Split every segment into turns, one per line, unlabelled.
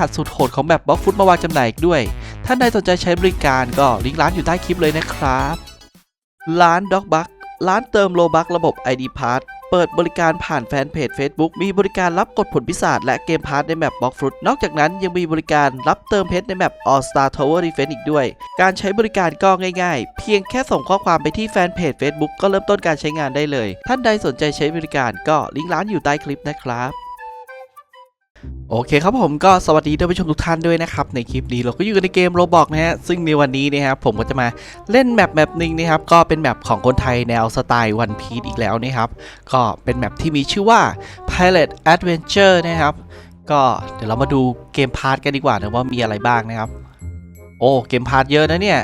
หัสสุดโหดของแบบบล็อกฟุตมาวางจำหน่ายอีกด้วยท่านใดสนใจใช้บริการก็ลิงก์ร้านอยู่ใต้คลิปเลยนะครับ ร้านด็อกบักร้านเติมโลบักระบบ ID p a s s เปิดบริการผ่านแฟนเพจ Facebook มีบริการรับกดผลพิศาจและเกมพาร์ทในแมปบล็อกฟรุตนอกจากนั้นยังมีบริการรับเติมเพชรในแมป All Star Tower Defense อีกด้วย การใช้บริการก็ง่ายๆ เพียงแค่ส่งข้อความไปที่แฟนเพจ Facebook ก็เริ่มต้นการใช้งานได้เลย ท่านใดสนใจใช้บริการก็ลิงก์ร้านอยู่ใต้คลิปนะครับ โอเคครับผมก็สวัสดีท่านผู้ชมทุกท่านด้วยนะครับ ในคลิปนี้เราก็อยู่ในเกมโรบอกนะฮะซึ่งในวันนี้นะครับผมก็จะมาเล่นแมปแมปหนึ่งนะครับก็เป็นแมปของคนไทยแนวสไตล์วันพี e อีกแล้วนะครับก็เป็นแมปที่มีชื่อว่า Pilot Adventure นะครับก็เดี๋ยวเรามาดูเกมพาร์ทกันดีกว่านะว่ามีอะไรบ้างนะครับ โอ้เกมพาร์ทเยอะนะเนี่ย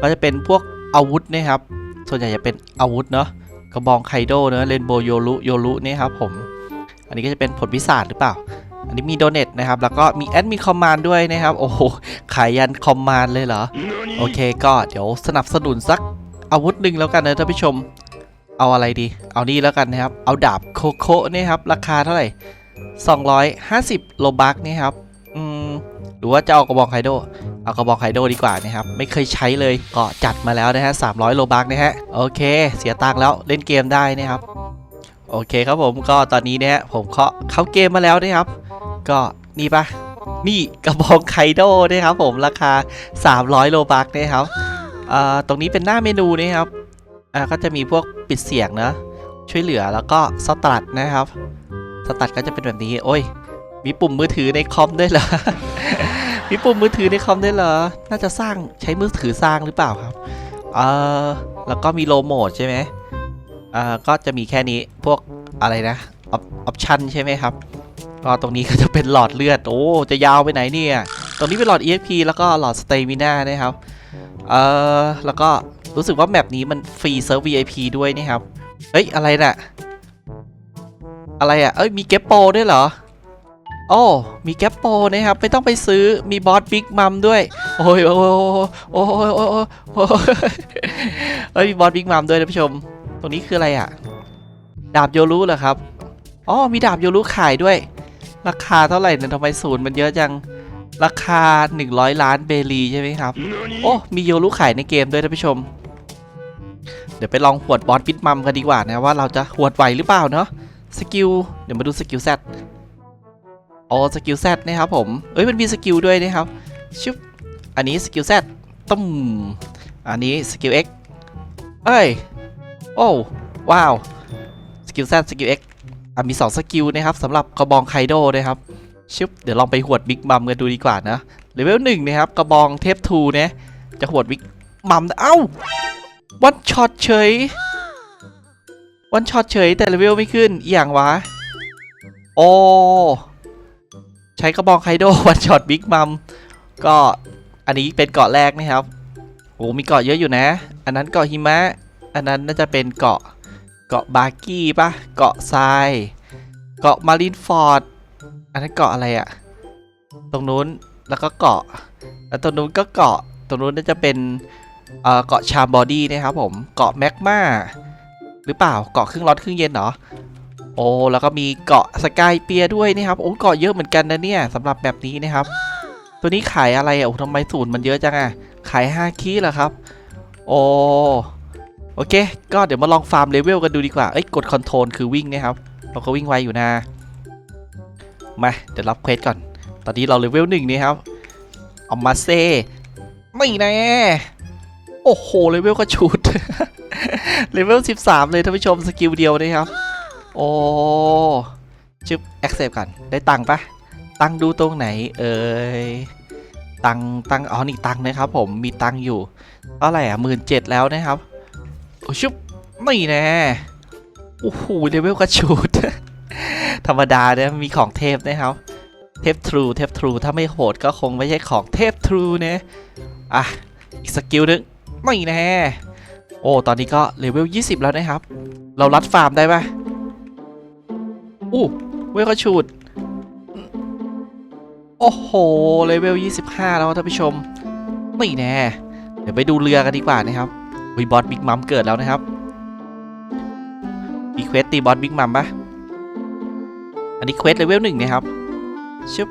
ก็จะเป็นพวกอาวุธนะครับ ส่วนใหญ่จะเป็นอาวุธเนาะกระบองไคโดเนาะเรนโบโยรุโยรุนี่ครับผม อันนี้ก็จะเป็นผลพิศาจหรือเปล่า อันนี้มีโดเนทนะครับ แล้วก็มีแอดมีคอมมานด์ด้วยนะครับ โอ้โห ขายยันคอมมานด์เลยเหรอ โอเคก็เดี๋ยวสนับสนุนสักอาวุธหนึ่งแล้วกันนะท่านผู้ชม เอาอะไรดี เอานี่แล้วกันนะครับ เอาดาบโคโค่นี่ครับ ราคาเท่าไหร่ 250 โลบักนี่ครับ อืม หรือว่าจะเอากระบองไคโดเอากระบองไคโดดีกว่านะครับ ไม่เคยใช้เลยก็จัดมาแล้วนะฮะ300 โลบักนะฮะ โอเค เสียตังค์แล้วเล่นเกมได้นะครับ โอเคครับผมก็ตอนนี้เนี่ยผมเคาะเข้าเกมมาแล้วนะครับ ก็นี่ปะนี่กระบองไคโดนะครับผมราคา 300 โลบักนะครับอ่าตรงนี้เป็นหน้าเมนูนะครับอ่าก็จะมีพวกปิดเสียงนะช่วยเหลือแล้วก็สตาร์ทนะครับ สตาร์ทก็จะเป็นแบบนี้ โอ้ย มีปุ่มมือถือในคอมด้วยเหรอ มีปุ่มมือถือในคอมด้วยเหรอ น่าจะสร้างใช้มือถือสร้างหรือเปล่าครับ เอ่อแล้วก็มีโลโหมดใช่ไหมอ่าก็จะมีแค่นี้พวกอะไรนะออปชั่นใช่ไหมครับ ก็ตรงนี้ก็จะเป็นหลอดเลือด โอ้ จะยาวไปไหนเนี่ย ตรงนี้เป็นหลอด EXP แล้วก็หลอด Stamina นะครับ เอ่อ แล้วก็รู้สึกว่าแมปนี้มันฟรีเซิร์ฟ VIP ด้วยนี่ครับ เฮ้ย อะไรน่ะ อะไรอะ เอ้ย มีเก็บโปด้วยเหรอ โอ้ มีแกปโปนะครับ ไม่ต้องไปซื้อ มีบอสบิ๊กมัมด้วย โอ้ย โอ้ยโอ้ยโอ้ยโอ้ยโอ้ยเฮ้ย มีบอสบิ๊กมัมด้วยนะผู้ชม ตรงนี้คืออะไรอะ ดาบโยรุเหรอครับอ๋อมีดาบโยรุขายด้วย ราคาเท่าไหร่เนี่ยทำไมศูนย์มันเยอะจัง ราคา 100 ล้านเบลีใช่ไหมครับ โอ้ มีโยรุขายในเกมด้วยท่านผู้ชม เดี๋ยวไปลองหวดบอสบิ๊กมัมกันดีกว่านะว่าเราจะหวดไหวหรือเปล่าเนาะ สกิล เดี๋ยวมาดูสกิลแซดอ๋อ สกิลแซดนะครับผม เอ้ย มันมีสกิลด้วยนะครับ ชุบ อันนี้สกิลแซดตุ้ม อันนี้สกิล X เอ้ย โอ้ ว้าว สกิลแซดสกิล X อ่ะมี 2 สกิลนะครับสำหรับกระบองไคโดนะครับชุบเดี๋ยวลองไปหวดบิ๊กมัมกันดูดีกว่านะเลเวลหนึ่งนะครับกระบองเทพทูเนี่ยจะหวดบิ๊กมัมเอ้าวันช็อตเฉยวันช็อตเฉยแต่เลเวลไม่ขึ้นอย่างวะโอ้ใช้กระบองไคโดวันช็อตบิ๊กมัมก็อันนี้เป็นเกาะแรกนะครับโอ้มีเกาะเยอะอยู่นะ อันนั้นเกาะหิมะ อันนั้นน่าจะเป็นเกาะ เกาะบาร์กี้ปะเกาะทราย เกาะมารินฟอร์ด อันนั้นเกาะอะไรอะตรงนู้นแล้วก็เกาะ แล้วตรงนู้นก็เกาะ ตรงนู้นน่าจะเป็นเกาะชามบอดี้นะครับผม เกาะแมกมาหรือเปล่า เกาะครึ่งร้อนครึ่งเย็นเหรอ โอ้ แล้วก็มีเกาะสกายเปียด้วยนะครับ โอ้ เกาะเยอะเหมือนกันนะเนี่ยสำหรับแบบนี้นะครับ ตัวนี้ขายอะไรอะโอ้ทำไมศูนย์มันเยอะจังอะ ขาย5คีเหรอครับ โอ้ โอเค ก็เดี๋ยวมาลองฟาร์มเลเวลกันดูดีกว่า เอ้ย กดคอนโทรลคือวิ่งนะครับ เราก็วิ่งไวอยู่นะ มา เดี๋ยวรับเควสก่อน ตอนนี้เราเลเวลหนึ่งนี่ครับเอามาเซ่ไม่แน่ โอ้โห เลเวลก็ชุด เลเวล 13 เลยท่านผู้ชมสกิลเดียวนะครับ โอ้ชึบ accept กันได้ตังค์ปะ ตังค์ดูตรงไหน เอ่ย ตังค์ตังค์อ๋อ นี่ตังค์นะครับผม มีตังค์อยู่เท่าไหร่อะหมื่นเจ็ดแล้วนะครับ ชึบไม่แน่โอ้โหเลเวลกระชูด ธรรมดาเนี่ยมีของเทพนะครับ เทพทรูเทพทรูถ้าไม่โหดก็คงไม่ใช่ของเทพทรูเนี่ยอะ อีกสกิลหนึงไม่แน่โอ้ตอนนี้ก็เลเวล20 แล้วนะครับ เรารัดฟาร์มได้ปะอู้เวลกระชูด โอ้โหเลเวล25 แล้วท่านผู้ชม ไม่แน่ เดี๋ยวไปดูเรือกันดีกว่านะครับ วิบอสบิ๊กมัมเกิดแล้วนะครับมีเควสตีบอสบิ๊กมัมปะอันนี้เควสเลเวลหนึ่งนะครับชึบ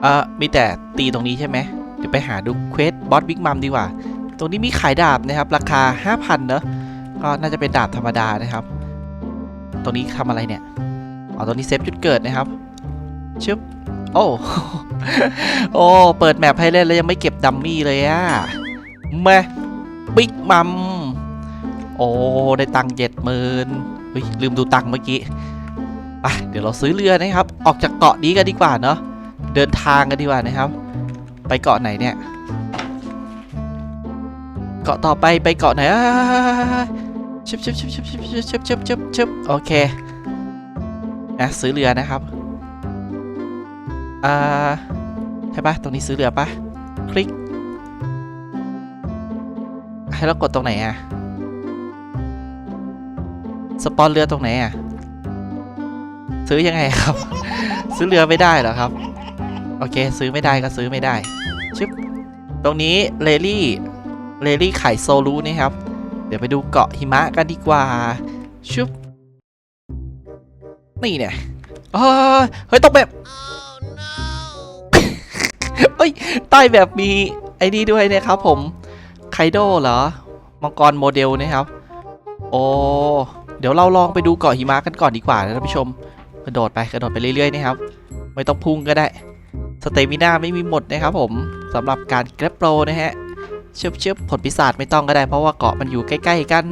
เอ่อมีแต่ตีตรงนี้ใช่ไหมเดี๋ยวไปหาดูเควสบอสบิ๊กมัมดีกว่า ตรงนี้มีขายดาบนะครับ ราคา 5,000เนอะก็น่าจะเป็นดาบธรรมดานะครับ ตรงนี้ทำอะไรเนี่ยอ๋อตรงนี้เซฟจุดเกิดนะครับชึบโอ้โอ้ เปิดแมปให้เล่นแล้วยังไม่เก็บดัมมี่เลยอะแม่ บิ๊กมัม โอ้ ได้ตังค์เจ็ดหมื่นเฮ้ย ลืมดูตังค์เมื่อกี้ไปเดี๋ยวเราซื้อเรือนะครับ ออกจากเกาะนี้กันดีกว่าเนาะ เดินทางกันดีกว่านะครับ ไปเกาะไหนเนี่ย เกาะต่อไปไปเกาะไหนชิบชิบชิบชิบชิบชิบชิบชิบชิบชิบโอเคนะซื้อเรือนะครับ อ่า ใช่ปะตรงนี้ซื้อเรือปะคลิก ให้เรากดตรงไหนอะสปอนเรือตรงไหนอะซื้อยังไงครับ ซื้อเรือไม่ได้เหรอครับ โอเค ซื้อไม่ได้ก็ซื้อไม่ได้ชึบตรงนี้เลลี่เลลี่ไข่โซลูนี่ครับ เดี๋ยวไปดูเกาะหิมะกันดีกว่าชึบนี่เนี่ยเฮ้ยตกแบบเอ้ยใต้แบบมีไอ้นี่ด้วยนะครับผม ไคโดเหรอ มังกรโมเดลนะครับ โอ้ เดี๋ยวเราลองไปดูเกาะหิมะกันก่อนดีกว่านะท่านผู้ชม กระโดดไปกระโดดไปเรื่อยๆนะครับ ไม่ต้องพุ่งก็ได้ สเตมิน่าไม่มีหมดนะครับผมสำหรับการแกร็บโปรนะฮะ เชิบเชิบผลปีศาจไม่ต้องก็ได้ เพราะว่าเกาะมันอยู่ใกล้ ๆ กัน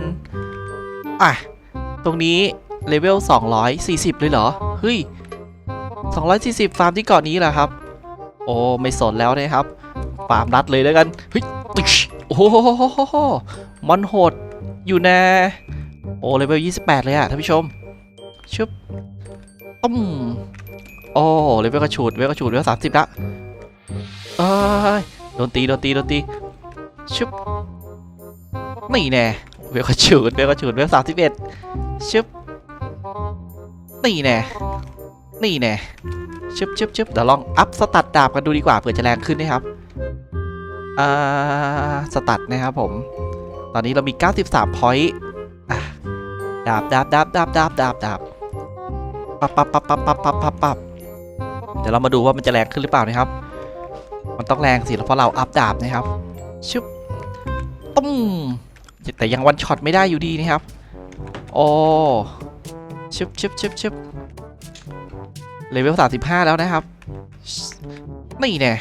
อะ ตรงนี้เลเวล 240 เลยเหรอ เฮ้ย 240 ฟาร์มที่เกาะนี้เหรอครับ โอ้ ไม่สนแล้วนะครับ ฟาร์มรัดเลยแล้วกัน เฮ้ย โอ้โหมอนโหดอยู่นะ โอ้เลเวล28 เลยอะท่านผู้ชม ชึบต้มโอ้เลเวลกระฉูดเลเวลกระฉูดเลเวล30ละเอ้ยโดนตีโดนตีโดนตีชึบนี่แน่เวลกระฉูดเวลกระฉูดเลเวล31ชึบนี่แน่นี่แน่ชึบชึบชึบเดี๋ยวลองอัพสตัดดาบกันดูดีกว่าเผื่อจะแรงขึ้นนะครับ อ่าสตัดนะครับผม ตอนนี้เรามี 93 พอยต์อะดาบดาบดาบดาบดาบดาบดาบปับปับปับปับปับปับปับปับเดี๋ยวเรามาดูว่ามันจะแรงขึ้นหรือเปล่านะครับ มันต้องแรงสิเพราะเราอัพดาบนะครับชึบตุ้มแต่ยังวันช็อตไม่ได้อยู่ดีนะครับ โอ้ชึบชึบชึบชึบเลเวล35แล้วนะครับ นี่แน่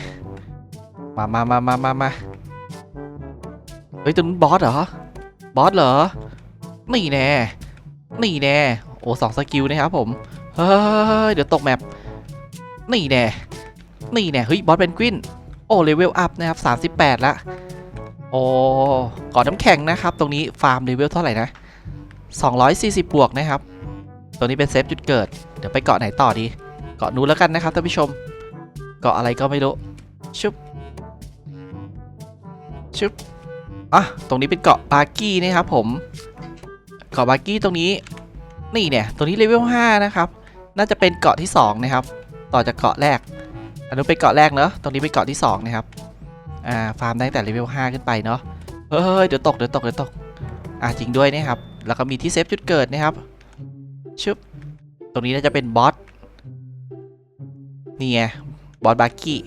มามามามามามาเฮ้ยตัวนู้นบอสเหรอ บอสเหรอ นี่แน่ นี่แน่ โอ้สองสกิลนะครับผม เฮ้ย เดี๋ยวตกแมป นี่แน่ นี่แน่ เฮ้ย บอสเป็นกวิน โอ้เลเวลอัพนะครับ 38 ละ โอ้ก่อนน้ำแข็งนะครับ ตรงนี้ฟาร์มเลเวลเท่าไหร่นะ 240 บวกนะครับ ตัวนี้เป็นเซฟจุดเกิด เดี๋ยวไปเกาะไหนต่อดี เกาะนู้นแล้วกันนะครับท่านผู้ชม เกาะอะไรก็ไม่รู้ ชุบ ชุบอะตรงนี้เป็นเกาะบาร์กี้นะครับผม เกาะบาร์กี้ตรงนี้ นี่เนี่ยตรงนี้เลเวล5นะครับ น่าจะเป็นเกาะที่ 2 นะครับ ต่อจากเกาะแรก อันนู้นเป็นเกาะแรกเนอะตรงนี้เป็นเกาะที่ 2 นะครับ อ่า ฟาร์มได้แต่เลเวล5ขึ้นไปเนาะ เฮ้ย เดี๋ยวตก เดี๋ยวตก เดี๋ยวตก อ่าจริงด้วยนะครับ แล้วก็มีที่เซฟจุดเกิดนะครับชุบตรงนี้น่าจะเป็นบอส นี่ไง บอสบาร์กี้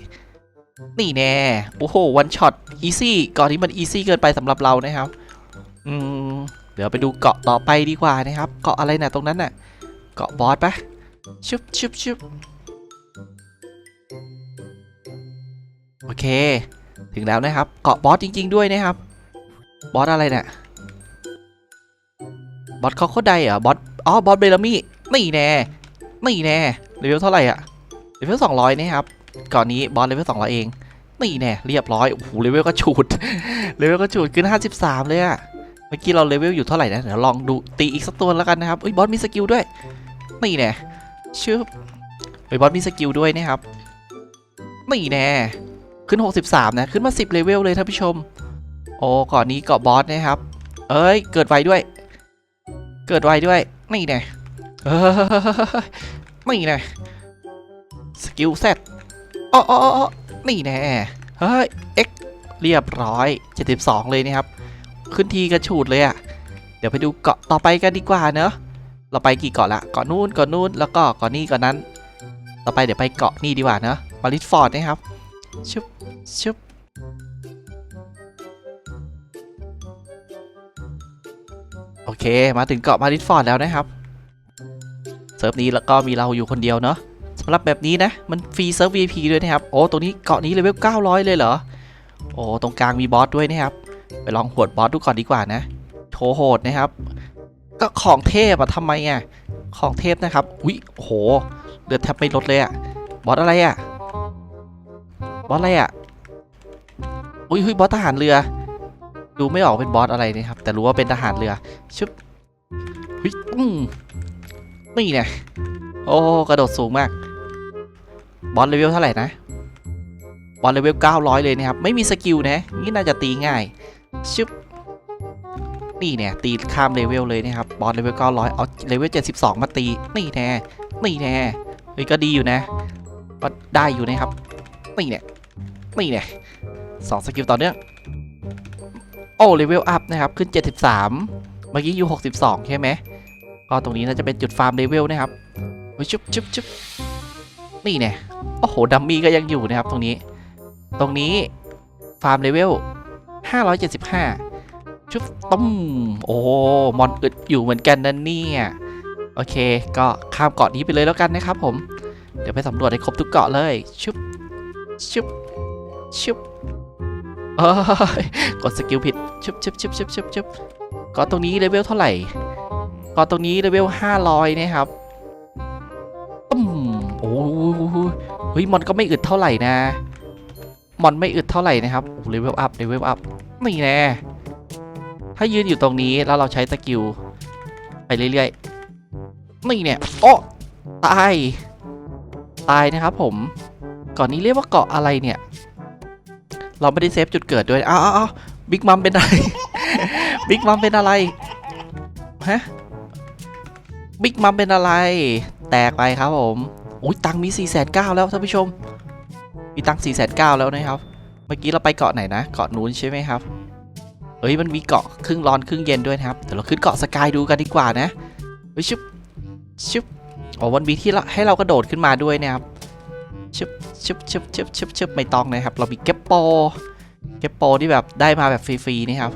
นี่แน่โอ้โหวันช็อตอีซี่เกาะนี้มันอีซี่เกินไปสำหรับเรานะครับอืมเดี๋ยวไปดูเกาะต่อไปดีกว่านะครับ เกาะอะไรนะตรงนั้นน่ะ เกาะบอสปะชุบชุบชุบโอเค ถึงแล้วนะครับ เกาะบอสจริง ๆ ด้วยนะครับ บอสอะไรเนี่ยบอสเขาโคไดเหรอบอสอ๋อบอสเบลามี่นี่แน่นี่แน่เลเวลเท่าไหร่อะเลเวลสองร้อยนะครับ ก่อนนี้บอสเลเวลสองร้อยเองนี่แน่เรียบร้อยโอ้โหเลเวลก็ฉูดเลเวลก็ฉูดขึ้น53เลยอะเมื่อกี้เราเลเวลอยู่เท่าไหร่นะเดี๋ยวลองดูตีอีกสักตัวแล้วกันนะครับอุ้ยบอสมีสกิลด้วยนี่แน่ชื่อเฮ้ยบอสมีสกิลด้วยนะครับนี่แน่ขึ้น 63 นะ ขึ้นมา 10 เลเวลเลยท่านผู้ชม โอ้ก่อนนี้เกาะบอสนะครับ เอ้ย เกิดไวด้วย เกิดไวด้วย นี่แน่เฮ้ยนี่แน่สกิลเซต อ๋อออนี่แน่เฮ้ยเอ็กเรียบร้อย 72 เลยนะครับ ขึ้นทีกระฉูดเลยอะ่ะ เดี๋ยวไปดูเกาะต่อไปกันดีกว่าเนอะเราไปกี่เกาะละเกาะนู่นเกาะนู่นแล้วก็เกาะนี่เกาะนั้น ต่อไปเดี๋ยวไปเกาะนี่ดีกว่าเนอะมาริสฟอร์ดนะครับชุบชุบโอเค มาถึงเกาะมาริสฟอร์ดแล้วนะครับ เซิร์ฟนี้แล้วก็มีเราอยู่คนเดียวเนาะ รับแบบนี้นะ มันฟรีเซิร์ฟ VIP ด้วยนะครับ โอ้ตรงนี้เกาะนี้เลเวล900 เลยเหรอ โอ้ ตรงกลางมีบอสด้วยนะครับ ไปลองหวดบอสดูก่อนดีกว่านะ โชว์โหดนะครับ ก็ของเทพอะทำไมอะของเทพนะครับ อุ๊ยโห เลือดแทบไม่ลดเลยอะบอสอะไรอะบอสอะไรอะอุ้ยเฮ้ยบอสทหารเรือ ดูไม่ออกเป็นบอสอะไรนะครับ แต่รู้ว่าเป็นทหารเรือชึบเฮ้ยอืมนี่เนี่ยโอ้ กระโดดสูงมาก บอสเลเวลเท่าไหร่นะบอลเลเวล 900 เลยนะครับ ไม่มีสกิลนะ นี่น่าจะตีง่าย ชึบ นี่เนี่ย ตีข้ามเลเวลเลยนะครับ บอลเลเวล 900 เอาเลเวล 72 มาตี นี่แน่ นี่แน่ เฮ้ย ก็ดีอยู่นะ ก็ได้อยู่นะครับ นี่เนี่ย นี่เนี่ยสองสกิลต่อเนื่อง โอ้ เลเวลอัพนะครับ ขึ้น 73 เมื่อกี้อยู่ 62 ใช่ไหม ก็ตรงนี้น่าจะเป็นจุดฟาร์มเลเวลนะครับชุบชุบชุบ นี่เนี่ยโอ้โห ดัมมี่ก็ยังอยู่นะครับตรงนี้ ตรงนี้ ฟาร์มเลเวล 575 ชุบต้มโอ้มอนอึดอยู่เหมือนกันนะเนี่ย โอเค ก็ข้ามเกาะนี้ไปเลยแล้วกันนะครับผม เดี๋ยวไปสำรวจให้ครบทุกเกาะเลย ชุบ ชุบ ชุบเอ้ยกดสกิลผิด ชุบชุบชุบชุบชุบชุบเกาะตรงนี้เลเวลเท่าไหร่เกาะตรงนี้เลเวล500นะครับ ต้มโอ้โหเฮ้ยมอนก็ไม่อึดเท่าไหร่นะมอนไม่อึดเท่าไหร่นะครับเลเวลอัพเลเวลอัพนี่แน่ถ้ายืนอยู่ตรงนี้แล้วเราใช้สกิลไปเรื่อยๆนี่เนี่ยโอ้ตาย ตายนะครับผมกาะนี้เรียกว่าเกาะอะไรเนี่ย เราไม่ได้เซฟจุดเกิดด้วยอ้าวอ้าวบิ๊กมัมเป็นอะไรบิ๊กมัมเป็นอะไรฮะบิ๊กมัมเป็นอะไร แตกไปครับผมอุ้ยตังมี4ี่แสนเก้าแล้วท่านผู้ชม มีตังสี่แสนเก้าแล้วนะครับ เมื่อกี้เราไปเกาะไหนนะ เกาะนู้นใช่ไหมครับ เอ้ยมันมีเกาะครึ่งร้อนครึ่งเย็นด้วยนะครับเดี๋ยวเราขึ้นเกาะสกายดูกันดีกว่านะเฮ้ยชุบชุบอ๋อมันมีที่เราให้เรากระโดดขึ้นมาด้วยนะครับชุบชุบชุบชุบชุบชุบไม่ต้องนะครับ เรามีเก็บโปเก็บโปที่แบบได้มาแบบฟรีๆนี่ครับ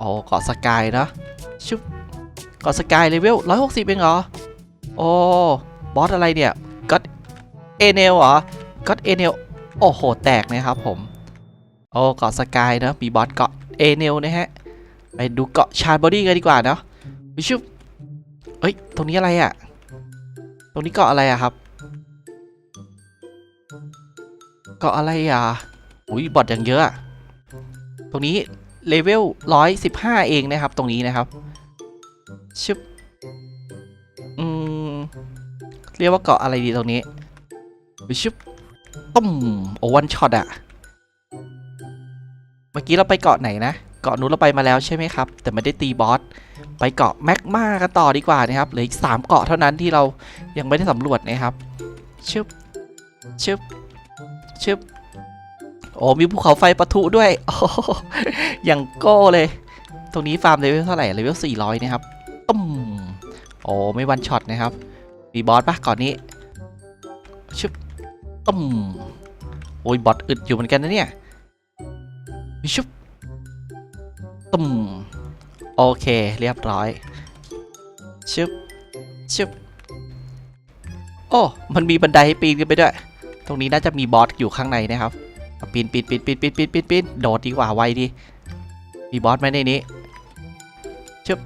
อ๋อเกาะสกายเนอะชุบเกาะสกายเลเวลร้อยหกสิบเองเหรอ โอ้บอสอะไรเนี่ยก็เอเนลเหรอก็เอเนลโอ้โห แตกนะครับผม โอ้เกาะสกายเนอะมีบอสเกาะเอเนลนะฮะ ไปดูเกาะชาร์บอดี้กันดีกว่าเนาะวิชุบเอ้ย ตรงนี้อะไรอะ่ะตรงนี้เกาะอะไรอะครับ เกาะอะไรอะอุ้ยบอทอย่างเยอะอะ ตรงนี้เลเวลร้อยสิบห้าเองนะครับ ตรงนี้นะครับ ชึบ เรียกว่าเกาะอะไรดีตรงนี้วิชุบต้มโอวันช็อตอะเมื่อกี้เราไปเกาะไหนนะ เกาะนู้นเราไปมาแล้วใช่ไหมครับ แต่ไม่ได้ตีบอส ไปเกาะแมกมากันต่อดีกว่านะครับ เหลืออีกสามเกาะเท่านั้นที่เรายังไม่ได้สำรวจนะครับชึบชึบชึบโอ้มีภูเขาไฟปะทุด้วยโอ้อย่างโก้เลย ตรงนี้ฟาร์มเลเวลเท่าไหร่เลเวล400 นะครับตุ้มโอ้ไม่วันช็อตนะครับ มีบอสปะก่อนนี้ชึบตุ้มโอ้ยบอสอึดอยู่เหมือนกันนะเนี่ยชุบตุ่มโอเคเรียบร้อยชึบชึบโอ้มันมีบันไดให้ปีนขึ้นไปด้วย ตรงนี้น่าจะมีบอสอยู่ข้างในนะครับปีนปีนปีนปีนปีนปีนปีนปีนโดดดีกว่าไวดี มีบอสไหมในนี้ชึบ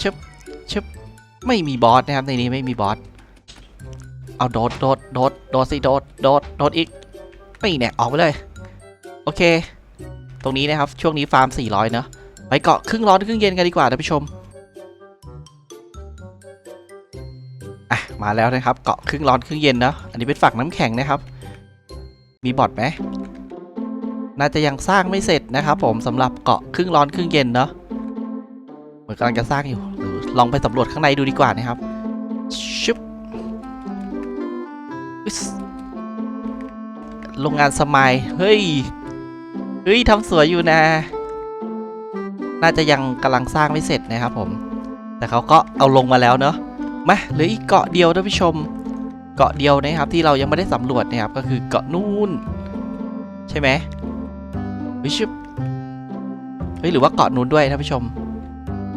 ชึบชึบ ไม่มีบอสนะครับในนี้ไม่มีบอส เอาโดดโดดโดดโดดสิโดดโดดโดดอีกนี่เนี่ยออกไปเลย โอเค ตรงนี้นะครับช่วงนี้ฟาร์ม 400 เนอะไปเกาะครึ่งร้อนครึ่งเย็นกันดีกว่าท่านผู้ชมอะมาแล้วนะครับเกาะครึ่งร้อนครึ่งเย็นเนอะอันนี้เป็นฝั่งน้ำแข็งนะครับ มีบอทไหมน่าจะยังสร้างไม่เสร็จนะครับ ผมสำหรับเกาะครึ่งร้อนครึ่งเย็นเนอะ มือนกำลังจะสร้างอยู่หรือลองไปสำรวจข้างในดูดีกว่านะครับชึบโรงงานสมายเฮ้ย เฮ้ยทำสวยอยู่นะ น่าจะยังกำลังสร้างไม่เสร็จนะครับผม แต่เขาก็เอาลงมาแล้วเนอะมาเหลืออีกเกาะเดียวท่านผู้ชม เกาะเดียวนะครับที่เรายังไม่ได้สำรวจนะครับก็คือเกาะนู่น ใช่ไหมเฮ้ยชิบเฮ้ยหรือว่าเกาะนู้นด้วยท่านผู้ชม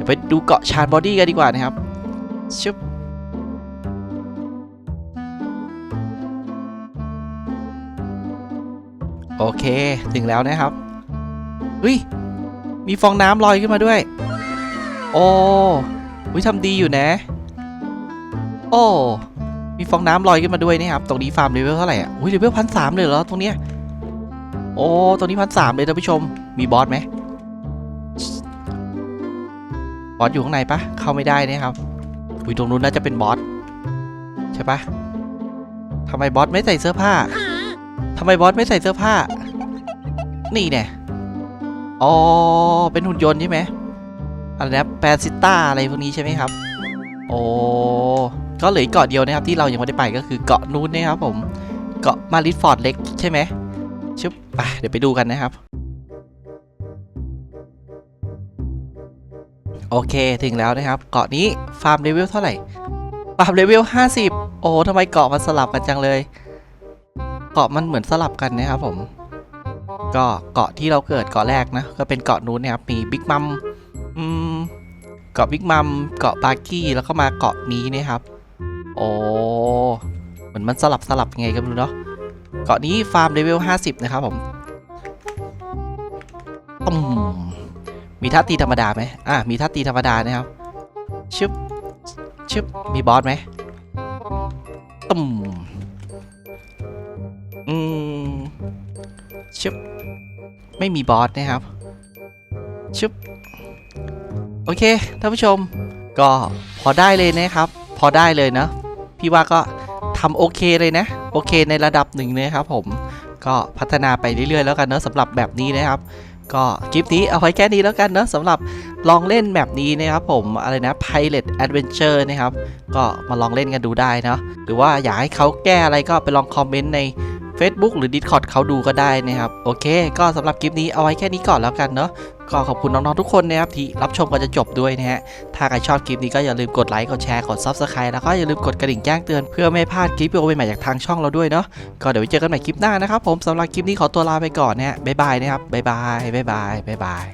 ดี๋ยวไปดูเกาะชานบอดี้กันดีกว่านะครับชิบโอเค ถึงแล้วนะครับเฮ้ย มีฟองน้ำลอยขึ้นมาด้วย โอ้วิทำดีอยู่นะ โอ้ มีฟองน้ำลอยขึ้นมาด้วยนะครับ ตรงนี้ฟาร์มเลเวลเท่าไหร่อะอุ้ยเลเวลพันสามเลยเหรอตรงเนี้ย โอ้ ตรงนี้พันสามเลยท่านผู้ชม มีบอสไหม อสอยู่ข้างในปะเข้าไม่ได้นะครับอุ้ยตรงนู้นน่าจะเป็นบอสใช่ปะทำไมบอสไม่ใส่เสื้อผ้าทำไมบอสไม่ใส่เสื้อผ้า นี่เนี่ยอ๋อ เป็นหุ่นยนต์ใช่ไหมอะไรนะแปซิต้าอะไรพวกนี้ใช่ไหมครับ โอ้ ก็เหลืออีกเกาะเดียวนะครับที่เรายังไม่ได้ไปก็คือเกาะนู้นนะครับผม เกาะมาริฟอร์ดเล็กใช่ไหมชึบไปเดี๋ยวไปดูกันนะครับ โอเคถึงแล้วนะครับ เกาะนี้ฟาร์มเลเวลเท่าไหร่ ฟาร์มเลเวล50 โอ้ทำไมเกาะมันสลับกันจังเลย เกาะมันเหมือนสลับกันนะครับผม ก็เกาะที่เราเกิดเกาะแรกนะ ก็เป็นเกาะนู้นนะครับ มีบิ๊กมัมอืมเกาะบิ๊กมัม เกาะบาร์กี้ แล้วก็มาเกาะนี้นะครับ โอ้เหมือนมันสลับสลับยังไงก็ไม่รู้เนาะ เกาะนี้ฟาร์มเลเวล50 นะครับผมอืม มีท่าตีธรรมดาไหมอะมีท่าตีธรรมดานะครับชึบชึบมีบอสไหมตุ่มอืมชึบไม่มีบอสนะครับชึบโอเคท่านผู้ชม ก็พอได้เลยนะครับ พอได้เลยนะพี่ว่าก็ทำโอเคเลยนะ โอเคในระดับหนึ่งนะครับผมก็พัฒนาไปเรื่อยๆแล้วกันเนอะสำหรับแบบนี้นะครับ ก็คลิปนี้เอาไว้แค่นี้แล้วกันเนาะสำหรับลองเล่นแบบนี้นะครับผมอะไรนะ Pilot Adventure นะครับ ก็มาลองเล่นกันดูได้เนาะหรือว่าอยากให้เขาแก้อะไรก็ไปลองคอมเมนต์ใน Facebook หรือ Discord เขาดูก็ได้นะครับ โอเค ก็สำหรับคลิปนี้เอาไว้แค่นี้ก่อนแล้วกันเนาะก็ขอบคุณน้องๆทุกคนนะครับที่รับชมกันจะจบด้วยนะฮะ ถ้าใครชอบคลิปนี้ก็อย่าลืมกดไลค์ กดแชร์ กด Subscribe แล้วก็อย่าลืมกดกระดิ่งแจ้งเตือนเพื่อไม่พลาดคลิปวิดีโอใหม่จากทางช่องเราด้วยเนาะ ก็เดี๋ยวไว้เจอกันใหม่คลิปหน้านะครับผมสำหรับคลิปนี้ขอตัวลาไปก่อนนะฮะบ๊ายบายนะครับบ๊ายบายบ๊ายบายบ๊ายบาย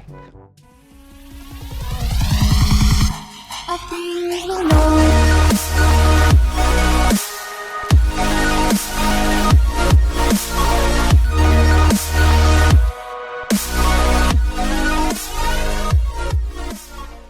I think we'll know